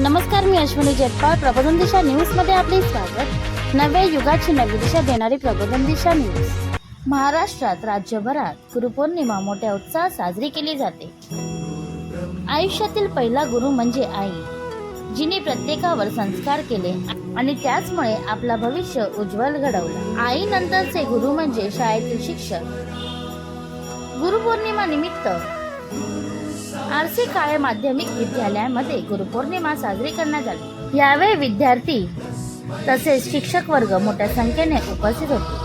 नमस्कार मी अश्विनी जगपाळ प्रबोधन दिशा न्यूजमध्ये आपले स्वागत. नव्या युगाची नवी दिशा देणारी प्रबोधन दिशा न्यूज. महाराष्ट्रात राज्यभरात गुरुपौर्णिमा मोठ्या उत्साहात साजरी केली जाते. आयुष्यातील पहिला गुरु म्हणजे आई जिने प्रत्येकावर संस्कार केले आणि त्याचमुळे आपला भविष्य उज्ज्वल घडवलं. आई नंतरचे गुरु म्हणजे शाळेतील शिक्षक. गुरुपौर्णिमा निमित्त आरसी काळे माध्यमिक विद्यालयामध्ये गुरुपौर्णिमा साजरी करण्यात आली. यावेळी विद्यार्थी तसेच शिक्षक वर्ग मोठ्या संख्येने उपस्थित होते.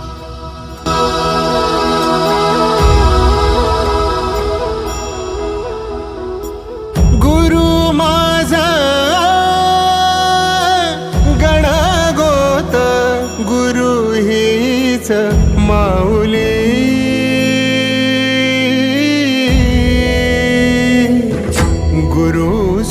गुरु माझा माऊली.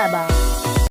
Sabah.